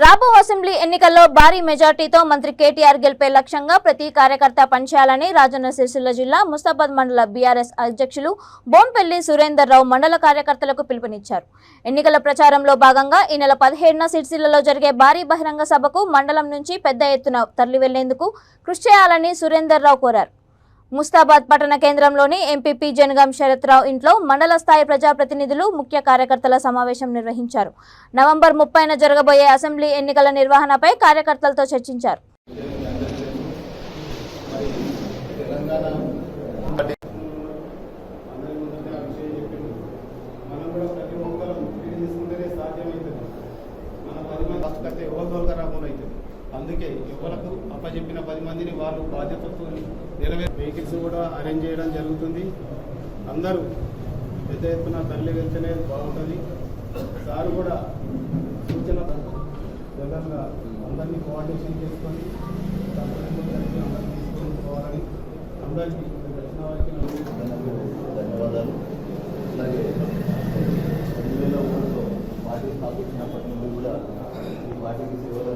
రాబో అసెంబ్లీ ఎన్నికల్లో భారీ మెజార్టీతో మంత్రి కేటీఆర్ గెలిపే లక్ష్యంగా ప్రతి కార్యకర్త పనిచేయాలని రాజన్న సిరిసిల్ల జిల్లా ముస్తాబాద్ మండల బీఆర్ఎస్ అధ్యక్షులు బోంపెల్లి సురేందర్ రావు మండల కార్యకర్తలకు పిలుపునిచ్చారు. ఎన్నికల ప్రచారంలో భాగంగా ఈ నెల పదిహేడున సిరిసిల్లలో జరిగే భారీ బహిరంగ సభకు మండలం నుంచి పెద్ద ఎత్తున తరలి వెళ్ళేందుకు కృషి చేయాలని సురేందర్ రావు కోరారు. ముస్తాబాద్ పట్టణ కేంద్రంలోని ఎంపీపీ జనగాం శరత్రావు ఇంట్లో మండల స్థాయి ప్రజాప్రతినిధులు ముఖ్య కార్యకర్తల సమావేశం నిర్వహించారు. నవంబర్ ముప్పైన జరగబోయే అసెంబ్లీ ఎన్నికల నిర్వహణపై కార్యకర్తలతో చర్చించారు. అందరి అందుకే ఎవరకు అప్పచెప్పిన పది మందిని వాళ్ళు బాధ్యతతో నెరవేర్ వెహికల్స్ కూడా అరేంజ్ చేయడం జరుగుతుంది. అందరూ పెద్ద ఎత్తున తల్లి వెళ్తేనే బాగుంటుంది. సార్ కూడా సూచన జనరల్గా అందరినీ కోఆర్డినేషన్ చేసుకొని అందరినీ తీసుకొని పోవాలని అందరికీ వచ్చిన వారికి ధన్యవాదాలు. అలాగే రెండు వేల పార్టీ స్థాపించినప్పటి నుండి కూడా ఈ పార్టీకి సేవలు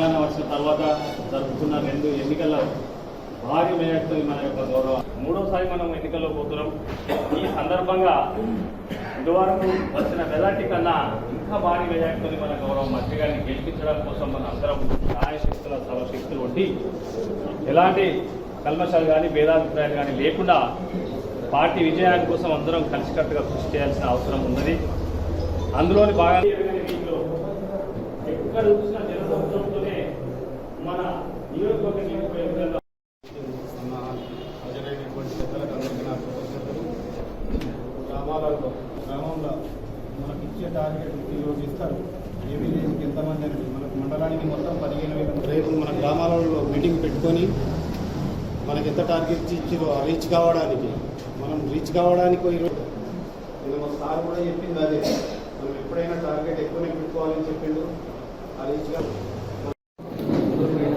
తెలంగాణ వచ్చిన తర్వాత జరుపుతున్న రెండు ఎన్నికల భారీ మేయర్తో మన యొక్క గౌరవం. మూడోసారి మనం ఎన్నికల్లో పోతున్నాం. ఈ సందర్భంగా ఇదివరకు వచ్చిన మెజార్టీ కన్నా ఇంకా భారీ మెజార్టీతో మన గౌరవం మంత్రి గారిని గెలిపించడం కోసం మన అందరం న్యాయశక్తుల సర్వశక్తులు ఉండి ఎలాంటి కల్మషాలు కానీ భేదాభిప్రాయాలు కానీ లేకుండా పార్టీ విజయాన్ని కోసం అందరం కలిసికట్టుగా కృషి చేయాల్సిన అవసరం ఉన్నది. అందులోని భాగంగా ఎక్కడ చూసినా జనసంద్రంతోనే మన నియోజకవర్గ నియోజకవర్గంలో హాజరైనటువంటి పెద్దలకు అందరికీ నా కృతజ్ఞతలు. గ్రామాలలో గ్రామంలో మనకి ఇచ్చే టార్గెట్ ఈరోజు ఇస్తారు. ఏ లేదు ఎంతమంది అనేది. మనకు మండలానికి మొత్తం పదిహేను వేల రేపు మన గ్రామాలలో మీటింగ్ పెట్టుకొని మనకి ఎంత టార్గెట్ ఇచ్చారో రీచ్ కావడానికి మనం రీచ్ కావడానికి ఈరోజు నేను సార్ కూడా చెప్పింది అదే. మనం ఎప్పుడైనా టార్గెట్ ఎక్కువనే పెట్టుకోవాలని చెప్పిండు. ఆ రీచ్గా గా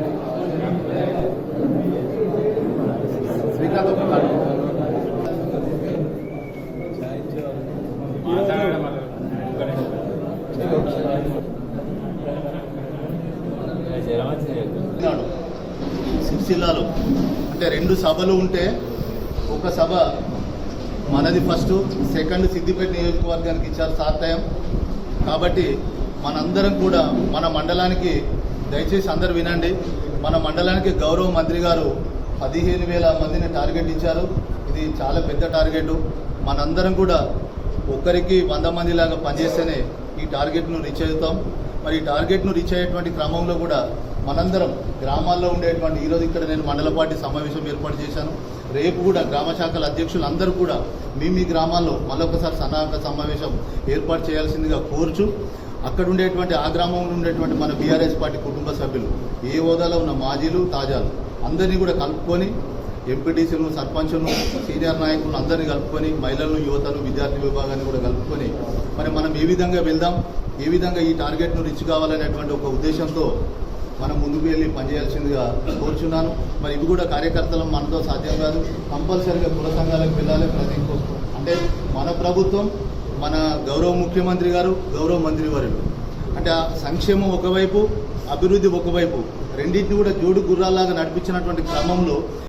నాడు సిరిసిల్లాలో. అంటే రెండు సభలు ఉంటే ఒక సభ మనది ఫస్ట్ సెకండ్ సిద్దిపేట నియోజకవర్గానికి ఇచ్చారు సాధ్యం కాబట్టి మనందరం కూడా మన మండలానికి దయచేసి అందరు వినండి. మన మండలానికి గౌరవ మంత్రి గారు పదిహేను వేల మందిని టార్గెట్ ఇచ్చారు. ఇది చాలా పెద్ద టార్గెట్. మనందరం కూడా ఒక్కరికి వంద మంది లాగా పనిచేస్తేనే ఈ టార్గెట్ను రీచ్ అవుతాం. మరి ఈ టార్గెట్ను రీచ్ అయ్యేటువంటి క్రమంలో కూడా మనందరం గ్రామాల్లో ఉండేటువంటి ఈరోజు ఇక్కడ నేను మండల పార్టీ సమావేశం ఏర్పాటు చేశాను. రేపు కూడా గ్రామ శాఖల అధ్యక్షులు అందరూ కూడా మీ మీ గ్రామాల్లో మళ్ళొకసారి సన్నాహక సమావేశం ఏర్పాటు చేయాల్సిందిగా కోరుచు. అక్కడ ఉండేటువంటి ఆ గ్రామంలో ఉండేటువంటి మన బీఆర్ఎస్ పార్టీ కుటుంబ సభ్యులు ఏ హోదాలో ఉన్న మాజీలు తాజాలు అందరినీ కూడా కలుపుకొని ఎంపీటీసీలు సర్పంచులు సీనియర్ నాయకులు అందరినీ కలుపుకొని మహిళలను యువతను విద్యార్థి విభాగాన్ని కూడా కలుపుకొని మరి మనం ఏ విధంగా వెళ్దాం ఏ విధంగా ఈ టార్గెట్ను రిచ్ కావాలనేటువంటి ఒక ఉద్దేశంతో మనం ముందుకు వెళ్ళి పనిచేయాల్సిందిగా కోరుచున్నాను. మరి ఇవి కూడా కార్యకర్తలు మనతో సాధ్యం కాదు. కంపల్సరీగా కుల సంఘాలకు వెళ్ళాలి ప్రతి అంటే మన ప్రభుత్వం మన గౌరవ ముఖ్యమంత్రి గారు గౌరవ మంత్రి వర్యులు అంటే ఆ సంక్షేమం ఒకవైపు అభివృద్ధి ఒకవైపు రెండింటిని కూడా జోడు గుర్రాల్లాగా నడిపించినటువంటి క్రమంలో